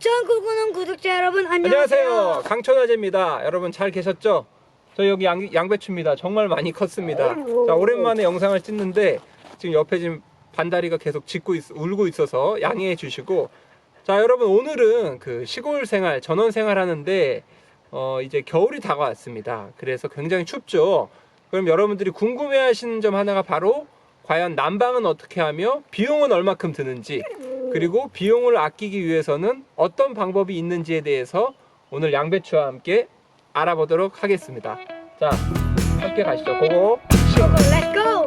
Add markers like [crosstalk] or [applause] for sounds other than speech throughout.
유치원 꿈꾸는 구독자 여러분 안녕하세요. 안녕하세요. 강천아재입니다. 여러분 잘 계셨죠? 저 여기 양, 양배추입니다. 정말 많이 컸습니다. 자, 오랜만에 영상을 찍는데 지금 옆에 지금 반다리가 계속 짖고 있, 울고 있어서 양해해 주시고 자, 여러분 오늘은 그 시골 생활, 전원 생활 하는데 어, 이제 겨울이 다가왔습니다. 그래서 굉장히 춥죠. 그럼 여러분들이 궁금해 하시는 점 하나가 바로 과연 난방은 어떻게 하며 비용은 얼마큼 드는지 그리고 비용을 아끼기 위해서는 어떤 방법이 있는지에 대해서 오늘 양배추와 함께 알아보도록 하겠습니다. 자, 함께 가시죠. 고고. 고고 렛츠고.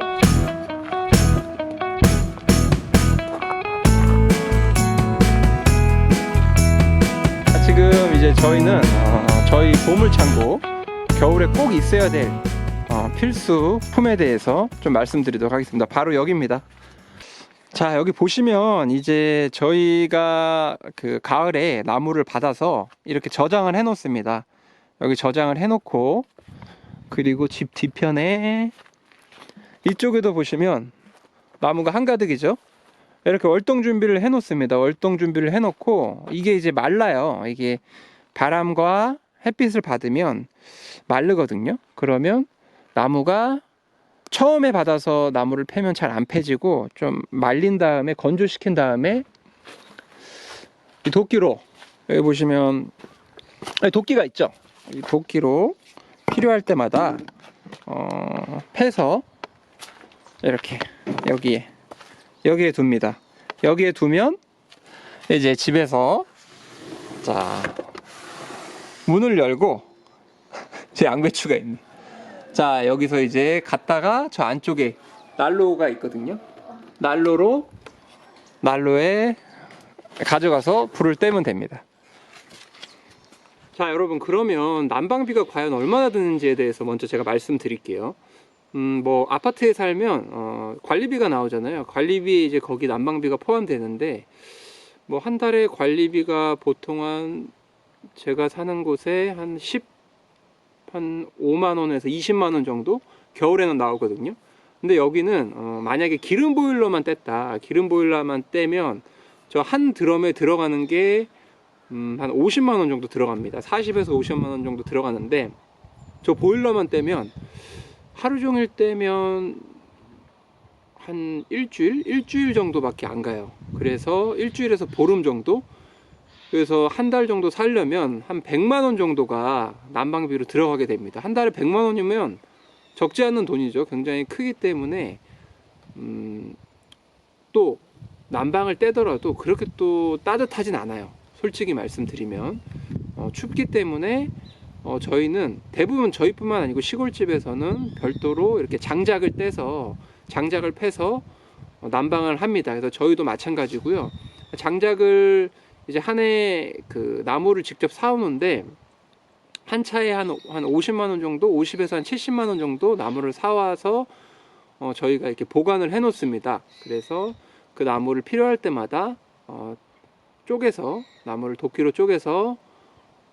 자, 지금 이제 저희는 어, 저희 보물창고 겨울에 꼭 있어야 될 어, 필수 품에 대해서 좀 말씀드리도록 하겠습니다. 바로 여기입니다. 자, 여기 보시면 이제 저희가 그 가을에 나무를 받아서 이렇게 저장을 해 놓습니다. 여기 저장을 해 놓고 그리고 집 뒤편에 이쪽에도 보시면 나무가 한가득이죠. 이렇게 월동 준비를 해 놓습니다. 월동 준비를 해 놓고 이게 이제 말라요. 이게 바람과 햇빛을 받으면 마르거든요. 그러면 나무가 처음에 받아서 나무를 패면 잘 안 패지고 좀 말린 다음에 건조시킨 다음에 이 도끼로 여기 보시면 아니, 도끼가 있죠. 이 도끼로 필요할 때마다 어, 패서 이렇게 여기에 여기에 둡니다. 여기에 두면 이제 집에서 자 문을 열고 [laughs] 제 양배추가 있네. 자 여기서 이제 갔다가 저 안쪽에 난로가 있거든요. 난로로 난로에 가져가서 불을 떼면 됩니다. 자 여러분 그러면 난방비가 과연 얼마나 드는지에 대해서 먼저 제가 말씀드릴게요. 음, 뭐 아파트에 살면 어, 관리비가 나오잖아요. 관리비에 이제 거기 난방비가 포함되는데 뭐 한 달에 관리비가 보통 한 제가 사는 곳에 한 10, 한 5만 원에서 20만 원 정도 겨울에는 나오거든요. 근데 여기는 어, 만약에 기름 보일러만 뗐다, 기름 보일러만 떼면 저 한 드럼에 들어가는 게 음, 한 50만 원 정도 들어갑니다. 40에서 50만 원 정도 들어가는데 저 보일러만 떼면 하루 종일 떼면 한 일주일, 일주일 정도밖에 안 가요. 그래서 일주일에서 보름 정도. 그래서 한 달 정도 살려면 한 100만 원 정도가 난방비로 들어가게 됩니다. 한 달에 100만 원이면 적지 않은 돈이죠. 굉장히 크기 때문에 음, 또 난방을 떼더라도 그렇게 또 따뜻하진 않아요. 솔직히 말씀드리면 어, 춥기 때문에 어, 저희는 대부분 저희뿐만 아니고 시골집에서는 별도로 이렇게 장작을 떼서 장작을 패서 어, 난방을 합니다. 그래서 저희도 마찬가지고요. 장작을 이제 한 해 그 나무를 직접 사오는데 한 차에 한, 한 50만 원 정도, 50에서 한 70만 원 정도 나무를 사와서 어, 저희가 이렇게 보관을 해 놓습니다. 그래서 그 나무를 필요할 때마다 어, 쪼개서 나무를 도끼로 쪼개서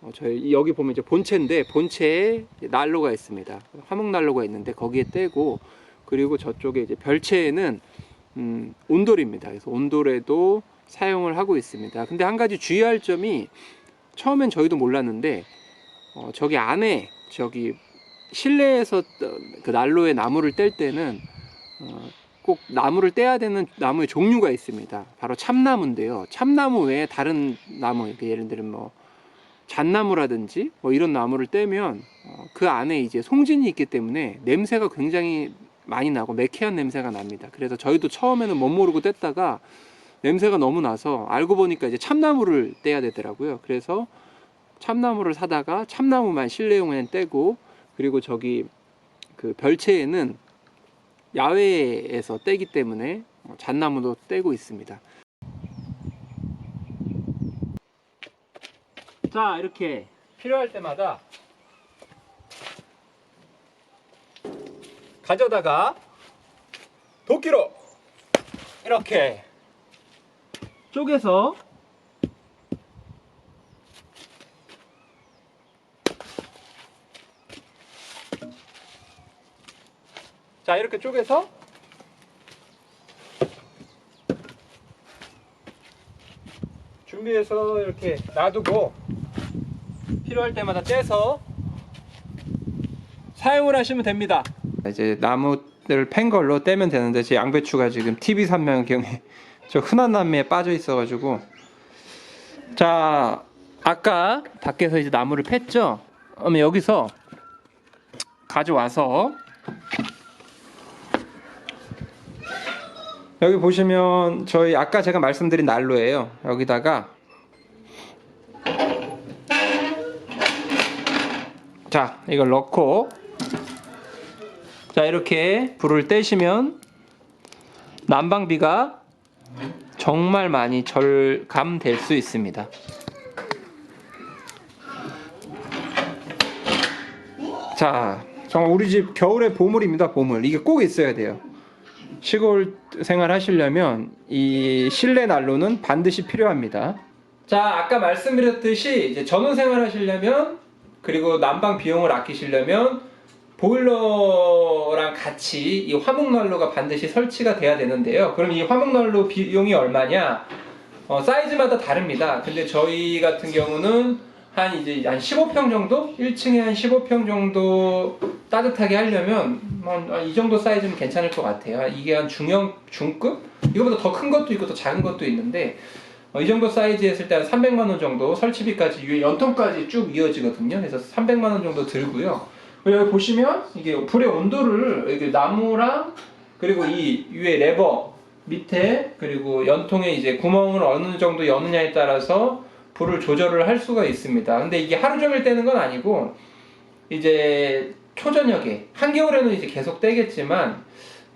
어, 저희 여기 보면 이제 본체인데 본체에 난로가 있습니다. 화목 난로가 있는데 거기에 떼고 그리고 저쪽에 이제 별채에는 음, 온돌입니다. 그래서 온돌에도 사용을 하고 있습니다. 근데 한 가지 주의할 점이 처음엔 저희도 몰랐는데 어, 저기 안에 저기 실내에서 그 난로에 나무를 뗄 때는 어, 꼭 나무를 떼야 되는 나무의 종류가 있습니다. 바로 참나무인데요. 참나무 외에 다른 나무, 예를 들면 뭐 잣나무라든지 뭐 이런 나무를 떼면 어, 그 안에 이제 송진이 있기 때문에 냄새가 굉장히 많이 나고 매캐한 냄새가 납니다. 그래서 저희도 처음에는 못 모르고 뗐다가 냄새가 너무 나서 알고 보니까 이제 참나무를 떼야 되더라고요. 그래서 참나무를 사다가 참나무만 실내용에는 떼고 그리고 저기 그 별채에는 야외에서 떼기 때문에 어, 잣나무도 떼고 있습니다. 자 이렇게 필요할 때마다 가져다가 도끼로 이렇게 쪼개서 자 이렇게 쪼개서 준비해서 이렇게 놔두고 필요할 때마다 떼서 사용을 하시면 됩니다. 이제 나무를 팬 걸로 떼면 되는데 제 양배추가 지금 TV 삼명경에 저 흔한 남매에 빠져 있어가지고 자 아까 밖에서 이제 나무를 팼죠. 그러면 여기서 가져와서 여기 보시면 저희 아까 제가 말씀드린 난로예요. 여기다가 자 이걸 넣고 자 이렇게 불을 떼시면 난방비가 정말 많이 절감될 수 있습니다. 자 정말 우리 집 겨울의 보물입니다 보물 이게 꼭 있어야 돼요. 시골 생활 하시려면 이 실내 난로는 반드시 필요합니다. 자, 아까 말씀드렸듯이 이제 전원 생활 하시려면 그리고 난방 비용을 아끼시려면 보일러랑 같이 이 화목 난로가 반드시 설치가 돼야 되는데요. 그럼 이 화목 난로 비용이 얼마냐? 어, 사이즈마다 다릅니다. 근데 저희 같은 경우는 한 이제 한 15평 정도? 1층에 한 15평 정도 따뜻하게 하려면 한 이 정도 사이즈면 괜찮을 것 같아요. 이게 한 중형, 중급? 이거보다 더 큰 것도 있고 더 작은 것도 있는데 어, 이 정도 사이즈 했을 때 한 300만 원 정도 설치비까지 연통까지 쭉 이어지거든요. 그래서 300만 원 정도 들고요. 여기 보시면 이게 불의 온도를 이게 나무랑 그리고 이 위에 레버 밑에 그리고 연통에 이제 구멍을 어느 정도 여느냐에 따라서 불을 조절을 할 수가 있습니다. 근데 이게 하루 종일 떼는 건 아니고 이제 초저녁에 한겨울에는 이제 계속 떼겠지만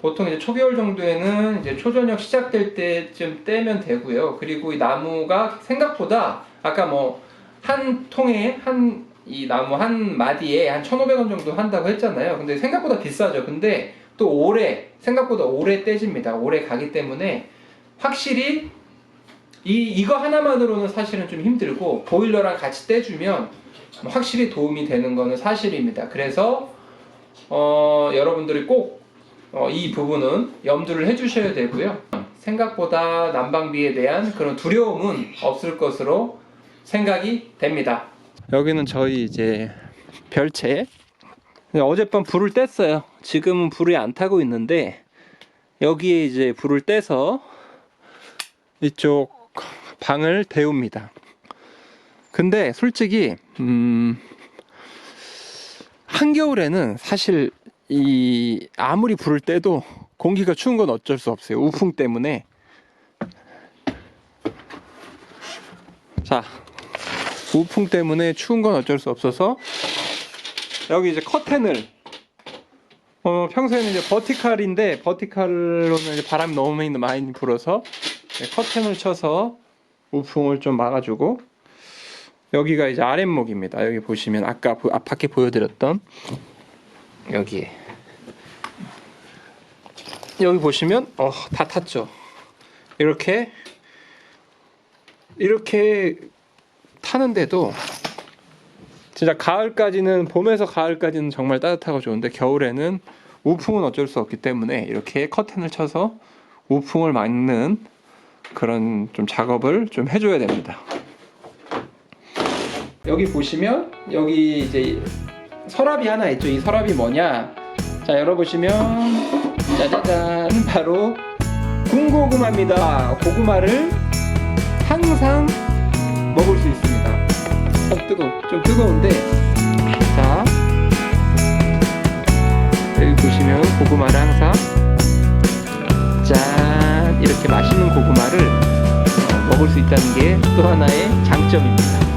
보통 이제 초겨울 정도에는 이제 초저녁 시작될 때쯤 떼면 되고요. 그리고 이 나무가 생각보다 아까 뭐 한 통에 한 이 나무 한 마디에 한 1,500원 정도 한다고 했잖아요. 근데 생각보다 비싸죠. 근데 또 오래 생각보다 오래 떼집니다. 오래 가기 때문에 확실히 이 이거 하나만으로는 사실은 좀 힘들고 보일러랑 같이 떼주면 확실히 도움이 되는 거는 사실입니다. 그래서 어, 여러분들이 꼭 어, 이 부분은 염두를 해주셔야 되고요. 생각보다 난방비에 대한 그런 두려움은 없을 것으로 생각이 됩니다. 여기는 저희 이제 별채. 어젯밤 불을 뗐어요. 지금은 불이 안 타고 있는데 여기에 이제 불을 떼서 이쪽 방을 데웁니다. 근데 솔직히 음, 한겨울에는 사실 이 아무리 불을 떼도 공기가 추운 건 어쩔 수 없어요. 우풍 때문에. 자, 우풍 때문에 추운 건 어쩔 수 없어서 여기 이제 커튼을 어, 평소에는 이제 버티칼인데 버티칼로는 이제 바람이 너무 많이 불어서 네, 커튼을 쳐서 우풍을 좀 막아주고 여기가 이제 아랫목입니다. 여기 보시면 아까 보- 앞밖에 보여드렸던 여기에 여기 보시면 어, 다 탔죠. 이렇게 이렇게 타는데도 진짜 가을까지는 봄에서 가을까지는 정말 따뜻하고 좋은데 겨울에는 우풍은 어쩔 수 없기 때문에 이렇게 커튼을 쳐서 우풍을 막는 그런 좀 작업을 좀 해줘야 됩니다. 여기 보시면 여기 이제 서랍이 하나 있죠. 이 서랍이 뭐냐? 자 열어보시면 짜자잔 바로 군고구마입니다. 고구마를 항상 먹을 수 있습니다. 어, 뜨거, 좀 뜨거운데 자 여기 보시면 고구마를 항상 짠 이렇게 맛있는 고구마를 어, 먹을 수 있다는 게 또 하나의 장점입니다.